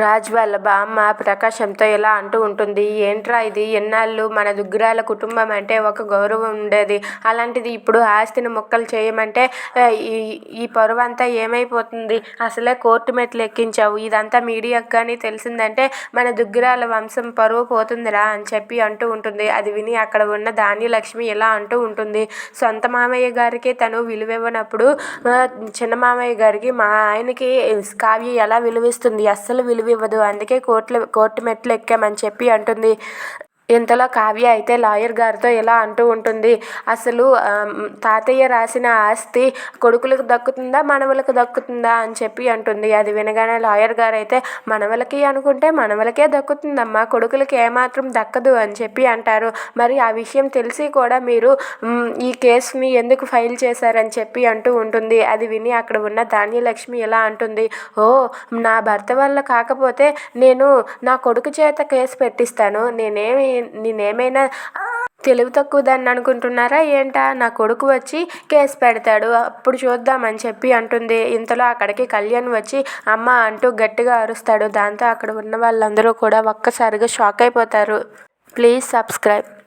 రాజ్ వాళ్ళ బామ్మ ప్రకాశంతో ఇలా అంటూ ఉంటుంది. ఏంట్రా ఇది? ఎన్నాళ్ళు మన దుగ్గిరాల కుటుంబం అంటే ఒక గౌరవం ఉండేది. అలాంటిది ఇప్పుడు ఆస్తిని ముక్కలు చేయమంటే ఈ ఈ పరువంతా ఏమైపోతుంది? అసలే కోర్టు మెట్లు ఎక్కించావు. ఇదంతా మీడియాకు కానీ తెలిసిందంటే మన దుగ్గిరాల వంశం పరువు పోతుందిరా అని చెప్పి అంటూ ఉంటుంది. అది విని అక్కడ ఉన్న ధాన్యలక్ష్మి ఇలా అంటూ ఉంటుంది. సొంత మామయ్య గారికి తను విలువివ్వనప్పుడు చిన్న మామయ్య గారికి మా ఆయనకి కావ్య ఎలా విలువిస్తుంది? అస్సలు విలువ ఇవ్వదు. అందుకే కోర్టులు కోర్టు మెట్లు ఎక్కామని చెప్పి అంటుంది. ఇంతలో కావ్య అయితే లాయర్ గారితో ఇలా అంటూ ఉంటుంది. అసలు తాతయ్య రాసిన ఆస్తి కొడుకులకు దక్కుతుందా మనవలకు దక్కుతుందా అని చెప్పి అంటుంది. అది వినగానే లాయర్ గారు అయితే మనవలకి అనుకుంటే మనవలకే దక్కుతుందమ్మా కొడుకులకి ఏమాత్రం దక్కదు అని చెప్పి అంటారు. మరి ఆ విషయం తెలిసి కూడా మీరు ఈ కేసుని ఎందుకు ఫైల్ చేశారని చెప్పి అంటూ ఉంటుంది. అది విని అక్కడ ఉన్న ధాన్యలక్ష్మి ఇలా అంటుంది. ఓ నా భర్త వల్ల కాకపోతే నేను నా కొడుకు చేత కేసు పెట్టిస్తాను. నేనేమి నేనేమైనా తెలివి తక్కువ దాన్ని అనుకుంటున్నారా ఏంటా? నా కొడుకు వచ్చి కేసు పెడతాడు అప్పుడు చూద్దామని చెప్పి అంటుంది. ఇంతలో అక్కడికి కళ్యాణ్ వచ్చి అమ్మ అంటూ గట్టిగా అరుస్తాడు. దాంతో అక్కడ ఉన్న వాళ్ళందరూ కూడా ఒక్కసారిగా షాక్ అయిపోతారు. Please subscribe.